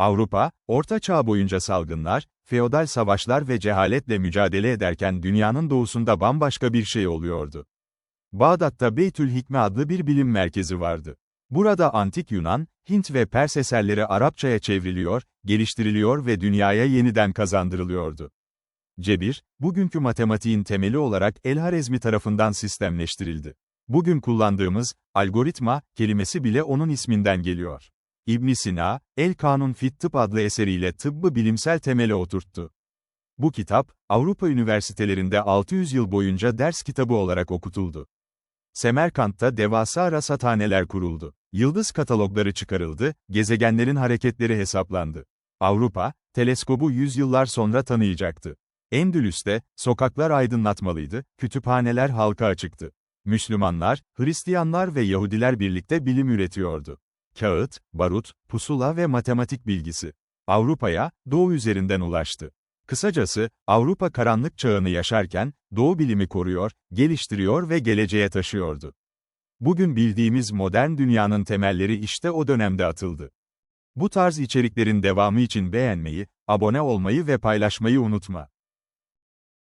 Avrupa, Orta Çağ boyunca salgınlar, feodal savaşlar ve cehaletle mücadele ederken dünyanın doğusunda bambaşka bir şey oluyordu. Bağdat'ta Beytül Hikme adlı bir bilim merkezi vardı. Burada antik Yunan, Hint ve Pers eserleri Arapçaya çevriliyor, geliştiriliyor ve dünyaya yeniden kazandırılıyordu. Cebir, bugünkü matematiğin temeli olarak El-Harezmi tarafından sistemleştirildi. Bugün kullandığımız, algoritma, kelimesi bile onun isminden geliyor. İbn Sina, El Kanun Fit Tıp adlı eseriyle tıbbı bilimsel temele oturttu. Bu kitap, Avrupa üniversitelerinde 600 yıl boyunca ders kitabı olarak okutuldu. Semerkant'ta devasa rasathaneler kuruldu. Yıldız katalogları çıkarıldı, gezegenlerin hareketleri hesaplandı. Avrupa, teleskobu yüzyıllar sonra tanıyacaktı. Endülüs'te, sokaklar aydınlatmalıydı, kütüphaneler halka açıktı. Müslümanlar, Hristiyanlar ve Yahudiler birlikte bilim üretiyordu. Kağıt, barut, pusula ve matematik bilgisi. Avrupa'ya, Doğu üzerinden ulaştı. Kısacası, Avrupa karanlık çağını yaşarken, Doğu bilimi koruyor, geliştiriyor ve geleceğe taşıyordu. Bugün bildiğimiz modern dünyanın temelleri işte o dönemde atıldı. Bu tarz içeriklerin devamı için beğenmeyi, abone olmayı ve paylaşmayı unutma.